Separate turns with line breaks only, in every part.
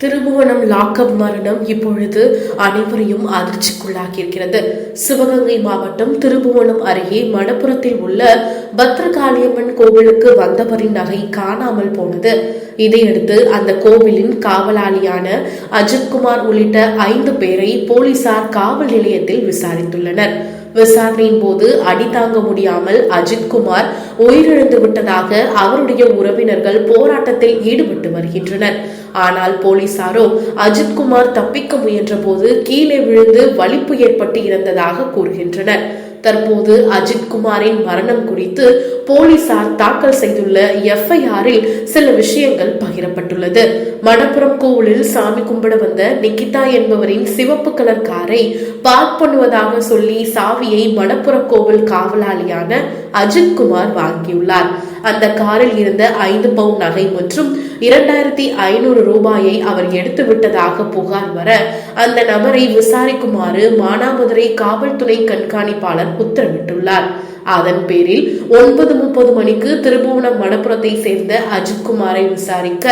Thirubuvanam lockup மரணம் இப்பொழுது அனைவரையும் அதிர்ச்சிக்குள்ளாகியிருக்கிறது சிவகங்கை மாவட்டம் திருபுவனம் அருகே மணப்புறத்தில் உள்ள பத்ரகாளியம்மன் கோவிலுக்கு வந்தவரின் நகை காணாமல் போனது. இதையடுத்து அந்த கோவிலின் காவலாளியான அஜித்குமார் உள்ளிட்ட ஐந்து பேரை போலீசார் காவல் நிலையத்தில் விசாரித்துள்ளனர். விசாரணையின் போது அடி தாங்க முடியாமல் அஜித்குமார் உயிரிழந்து விட்டதாக அவருடைய உறவினர்கள் போராட்டத்தில் ஈடுபட்டு வருகின்றனர். ஆனால் போலீசாரோ அஜித்குமார் தப்பிக்க முயன்றபோது கீழே விழுந்து வலிப்பு ஏற்பட்டு இறந்ததாக கூறுகின்றனர். தற்போது அஜித் குமாரின் மரணம் குறித்து போலீசார் தாக்கல் செய்துள்ள எஃப்ஐஆரில் சில விஷயங்கள் பகிரப்பட்டுள்ளது. மணப்புறம் கோவிலில் சாமி கும்பிட வந்த நிகிதா என்பவரின் சிவப்பு கலர் காரை பார்க் பண்ணுவதாக சொல்லி சாவியை மணப்புறம் கோவில் காவலாளியான அஜித் குமார் வாங்கியுள்ளார். அந்த காரில் இருந்த ஐந்து பவுன் நகை மற்றும் இரண்டாயிரத்தி ஐநூறு ரூபாயை அவர் எடுத்து விட்டதாக புகார் வர அந்த நபரை விசாரிக்குமாறு மானாமதுரை காவல்துறை கண்காணிப்பாளர் உத்தரவிட்டுள்ளார். அதன் பேரில் ஒன்பது முப்பது மணிக்கு திருபுவனம் மணப்புறத்தை சேர்ந்த அஜித்குமாரை விசாரிக்க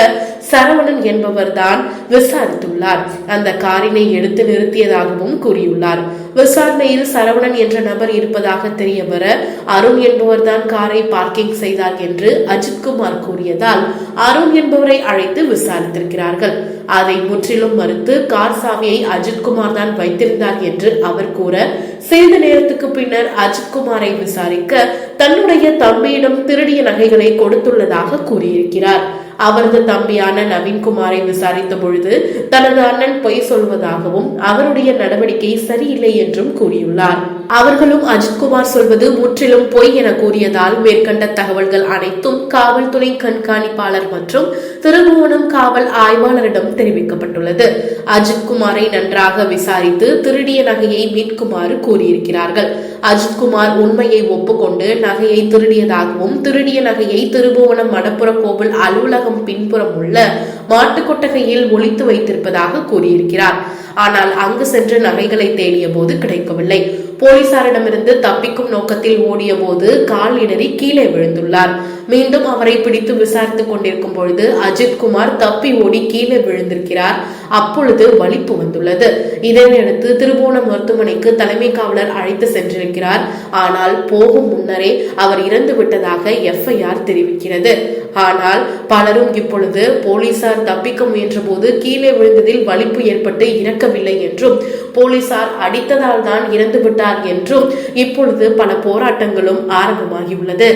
சரவணன் என்பவர்தான் விசாரித்துள்ளார். அந்த காரினை எடுத்து நிறுத்தியதாகவும் கூறியுள்ளார். விசாரணையில் சரவணன் என்ற நபர் இருப்பதாக தெரிய வர அருண் என்பவர்தான் காரை பார்க்கிங் செய்தார் என்று அஜித்குமார் கூறியதால் அருண் என்பவரை அழைத்து விசாரித்திருக்கிறார்கள். அதை முற்றிலும் மறுத்து கார் சாவியை அஜித்குமார் தான் வைத்திருந்தார் என்று அவர் கூற சிறிது நேரத்துக்கு பின்னர் அஜித்குமாரை விசாரிக்க தன்னுடைய தம்பியிடம் திருடிய நகைகளை கொடுத்துள்ளதாக கூறியிருக்கிறார். அவரது தம்பியான நவீன்குமாரை விசாரித்த பொழுது தனது அண்ணன் பொய் சொல்வதாகவும் அவருடைய நடவடிக்கை சரியில்லை என்றும் கூறியுள்ளார். அவர்களும் அஜித்குமார் சொல்வது முற்றிலும் பொய் என கூறியதால் மேற்கண்ட தகவல்கள் அனைத்தும் காவல்துறை கண்காணிப்பாளர் மற்றும் திருபுவனம் காவல் ஆய்வாளரிடம் தெரிவிக்கப்பட்டுள்ளது. அஜித்குமாரை நன்றாக விசாரித்து திருடிய நகையை மீட்குமாறு கூறியிருக்கிறார்கள். அஜித்குமார் உண்மையை ஒப்புக்கொண்டு நகையை திருடியதாகவும் திருடிய நகையை திருபுவனம் மடப்புற கோவில் அலுவலகம் பின்புறம் உள்ள மாட்டுக்கொட்டகையில் ஒழித்து வைத்திருப்பதாக கூறியிருக்கிறார். ஆனால் அங்கு சென்று நகைகளை தேடிய போது கிடைக்கவில்லை. போலீசாரிடமிருந்து தப்பிக்கும் நோக்கத்தில் ஓடிய போது கால் இடறி கீழே விழுந்துள்ளார். மீண்டும் அவரை பிடித்து விசாரித்துக் கொண்டிருக்கும் பொழுது அஜித் குமார் தப்பி ஓடி கீழே விழுந்திருக்கிறார். அப்பொழுது வலிப்பு வந்துள்ளது. இதனையடுத்து திருபுவன மருத்துவமனைக்கு தலைமை காவலர் அழைத்து சென்றிருக்கிறார். ஆனால் போகும் முன்னரே அவர் இறந்து விட்டதாக எஃப்ஐஆர் தெரிவிக்கிறது. ஆனால் பலரும் இப்பொழுது போலீசார் தப்பிக்க முயன்ற போது கீழே விழுந்ததில் வலிப்பு ஏற்பட்டு இறக்கவில்லை என்றும் போலீசார் அடித்ததால் தான் இறந்து விட்டார் என்றும் இப்பொழுது பல போராட்டங்களும் ஆரம்பமாகியுள்ளது.